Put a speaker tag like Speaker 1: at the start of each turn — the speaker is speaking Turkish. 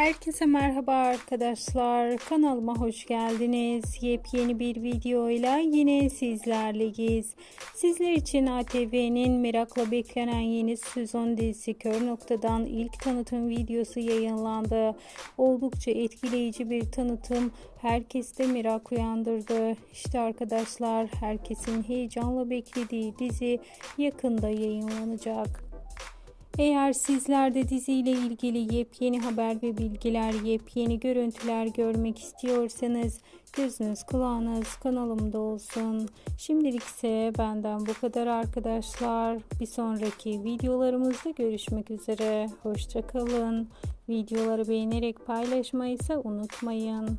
Speaker 1: Herkese merhaba arkadaşlar. Kanalıma hoş geldiniz. Yepyeni bir videoyla yine sizlerleyiz. Sizler için ATV'nin merakla beklenen yeni sezon dizisi Kör Nokta'dan ilk tanıtım videosu yayınlandı. Oldukça etkileyici bir tanıtım herkeste merak uyandırdı. İşte arkadaşlar herkesin heyecanla beklediği dizi yakında yayınlanacak. Eğer sizler de diziyle ilgili yepyeni haber ve bilgiler, yepyeni görüntüler görmek istiyorsanız gözünüz kulağınız kanalımda olsun. Şimdilik ise benden bu kadar arkadaşlar. Bir sonraki videolarımızda görüşmek üzere. Hoşçakalın. Videoları beğenerek paylaşmayı ise unutmayın.